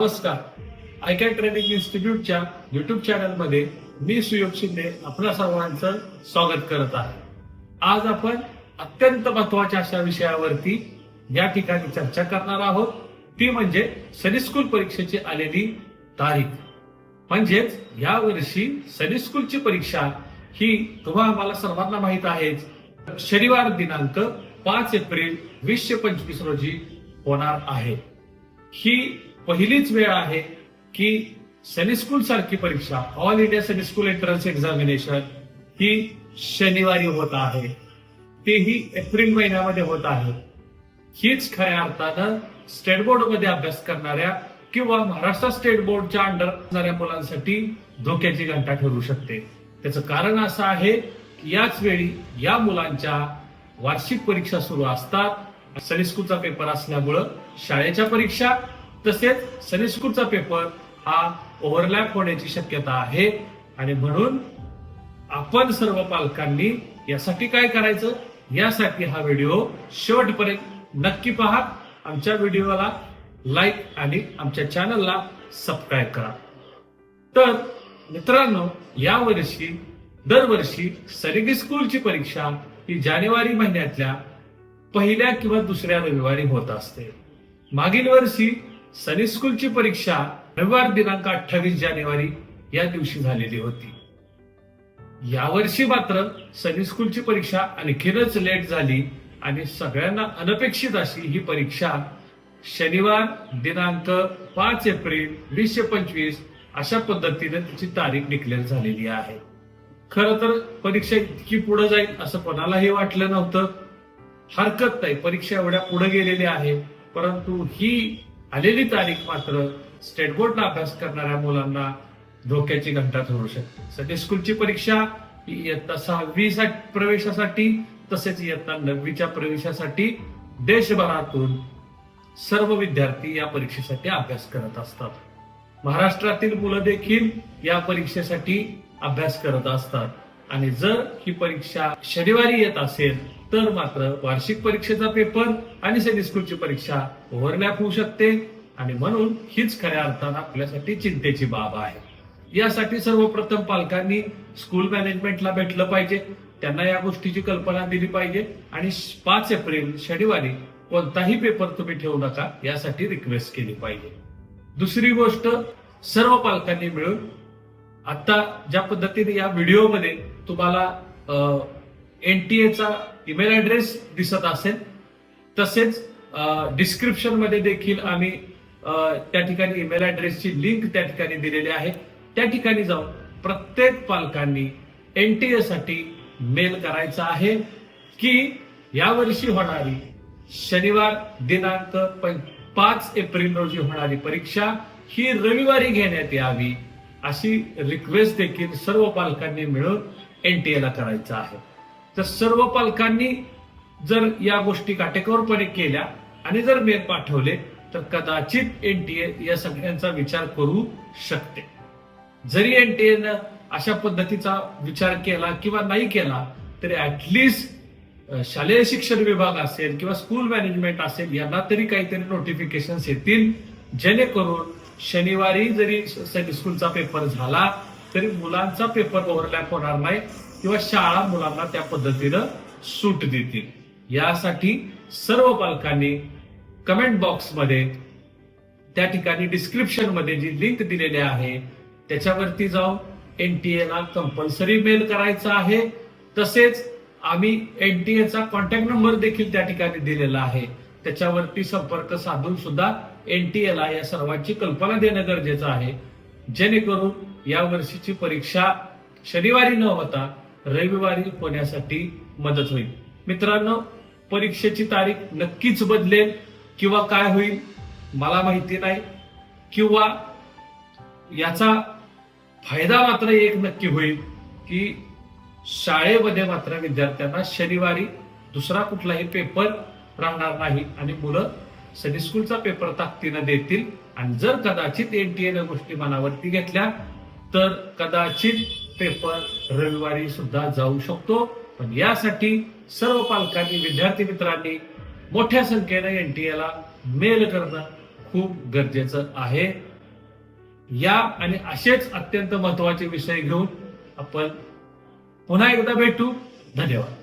नमस्कार. आयकॅन ट्रेनिंग इन्स्टिट्यूटच्या युट्यूब चॅनलमध्ये मी सुयोग शिंदे आपल्या सर्वांचं स्वागत करत आहे. आज आपण अत्यंत महत्त्वाच्या अशा विषयावरती या ठिकाणी चर्चा करणार आहोत. ती म्हणजे सनिस्कूल परीक्षेची आलेली तारीख. म्हणजेच या वर्षी सनिस्कूलची परीक्षा ही तुम्हाला आम्हाला सर्वांना माहीत आहेच. शनिवार दिनांक पाच एप्रिल वीसशे पंचवीस रोजी होणार आहे. ही पहिलीच वेळ आहे की सनी स्कूल सारखी परीक्षा ऑल इंडिया सनी स्कूल एंट्रन्स एक्झामिनेशन ही शनिवारी होत आहे. तेही एप्रिल महिन्यामध्ये होत आहे. हीच खऱ्या अर्थानं स्टेट बोर्डमध्ये अभ्यास करणाऱ्या किंवा महाराष्ट्र स्टेट बोर्डच्या अंडर असणाऱ्या मुलांसाठी धोक्याची घंटा ठरू शकते. त्याचं कारण असं आहे की याच वेळी या मुलांच्या वार्षिक परीक्षा सुरू असतात. सनी स्कूलचा पेपर असल्यामुळं शाळेच्या परीक्षा तसेच सनी स्कूलचा पेपर हा ओव्हरलॅप होण्याची शक्यता आहे. आणि म्हणून आपण सर्व पालकांनी यासाठी काय करायचं? यासाठी हा व्हिडिओ शेवटपर्यंत नक्की पहा. आमच्या व्हिडिओला लाईक आणि आमच्या चॅनलला सबस्क्राईब करा. तर मित्रांनो यावर्षी दरवर्षी सरिगी स्कूलची परीक्षा ही जानेवारी महिन्यातल्या पहिल्या किंवा दुसऱ्या रविवारी होत असते. मागील वर्षी सनी स्कूलची परीक्षा रविवार दिनांक अठ्ठावीस जानेवारी या दिवशी झालेली होती. यावर्षी मात्र सनी स्कूलची परीक्षा आणखीनच लेट झाली आणि सगळ्यांना अनपेक्षित अशी ही परीक्षा शनिवार दिनांक पाच एप्रिल वीसशे पंचवीस अशा पद्धतीने तिची तारीख डिक्लेअर झालेली आहे. खर तर परीक्षा इतकी पुढे जाईल असं कोणालाही वाटलं नव्हतं. हरकत नाही परीक्षा एवढ्या पुढे गेलेली आहे परंतु ही आलेली तारीख मात्र स्टेट बोर्डला अभ्यास करणाऱ्या मुलांना धोक्याची घंटा ठरू शकते. सध्या स्कूलची परीक्षा इयत्ता सहावी प्रवेशासाठी तसेच इयत्ता नववीच्या प्रवेशासाठी देशभरातून सर्व विद्यार्थी या परीक्षेसाठी अभ्यास करत असतात. महाराष्ट्रातील मुलं देखील या परीक्षेसाठी अभ्यास करत असतात. आणि जर ही परीक्षा शनिवारी येत असेल तर मात्र वार्षिक परीक्षेचा पेपर आणि सेमी स्कूलची परीक्षा ओव्हरलॅप होऊ शकते. आणि म्हणून हीच खऱ्या अर्थानं आपल्यासाठी चिंतेची बाब आहे. यासाठी सर्वप्रथम पालकांनी स्कूल मॅनेजमेंटला भेटलं पाहिजे. त्यांना या गोष्टीची कल्पना दिली पाहिजे. आणि पाच एप्रिल शनिवारी कोणताही पेपर तुम्ही ठेवू नका यासाठी रिक्वेस्ट केली पाहिजे. दुसरी गोष्ट सर्व पालकांनी मिळून आता ज्या पद्धतीने या व्हिडिओमध्ये तुम्हाला एनटीएचा ईमेल ऍड्रेस दिसत असेल. तसेच डिस्क्रिप्शनमध्ये देखील आम्ही त्या ठिकाणी ईमेल ऍड्रेसची लिंक त्या ठिकाणी दिलेली आहे. त्या ठिकाणी जाऊन प्रत्येक पालकांनी एनटीए साठी मेल करायचा आहे की यावर्षी होणारी शनिवार दिनांक पाच एप्रिल रोजी होणारी परीक्षा ही रविवारी घेण्यात यावी अशी रिक्वेस्ट देखील सर्व पालकांनी मिळून एन टी एला करायचं आहे. तर सर्व पालकांनी जर या गोष्टी काटेकोरपणे केल्या आणि जर मेल पाठवले तर कदाचित एन टी ए या सगळ्यांचा विचार करू शकते. जरी एन टी एनं अशा पद्धतीचा विचार केला किंवा नाही केला तरी ऍटलिस्ट शालेय शिक्षण विभाग असेल किंवा स्कूल मॅनेजमेंट असेल यांना तरी काहीतरी नोटिफिकेशन येतील. जेणेकरून शनिवारी जरी स्कूलचा पेपर झाला तरी मुलांचा पेपर ओव्हरलॅप होणार नाही किंवा शाळा मुलांना त्या पद्धतीनं सूट देतील. यासाठी सर्व पालकांनी कमेंट बॉक्समध्ये त्या ठिकाणी डिस्क्रिप्शनमध्ये जी लिंक दिलेली आहे त्याच्यावरती जाऊन एनटीए ला कंपल्सरी मेल करायचा आहे. तसेच आम्ही एनटीए चा कॉन्टॅक्ट नंबर देखील त्या ठिकाणी दिलेला आहे. त्याच्यावरती संपर्क साधून सुद्धा एनटीए ला या सर्वांची कल्पना देणं गरजेचं आहे. जेणेकरून या वर्षीची परीक्षा शनिवारी न होता रविवारी होण्यासाठी मदत होईल. मित्रांनो परीक्षेची तारीख नक्कीच बदलेल किंवा काय होईल मला माहिती नाही. किंवा याचा फायदा मात्र एक नक्की होईल की शाळेमध्ये मात्र विद्यार्थ्यांना शनिवारी दुसरा कुठलाही पेपर राहणार नाही आणि मुलं सनी स्कूलचा पेपर ताकदीनं देतील. आणि जर कदाचित एनटीएनं गोष्टी मनावरती घेतल्या तर कदाचित पेपर रविवारी सुद्धा जाऊ शकतो. पण यासाठी सर्व पालकांनी विद्यार्थी मित्रांनी मोठ्या संख्येने एनटीएला मेल करणं खूप गरजेचं आहे. या आणि असेच अत्यंत महत्त्वाचे विषय घेऊन आपण पुन्हा एकदा भेटू. धन्यवाद.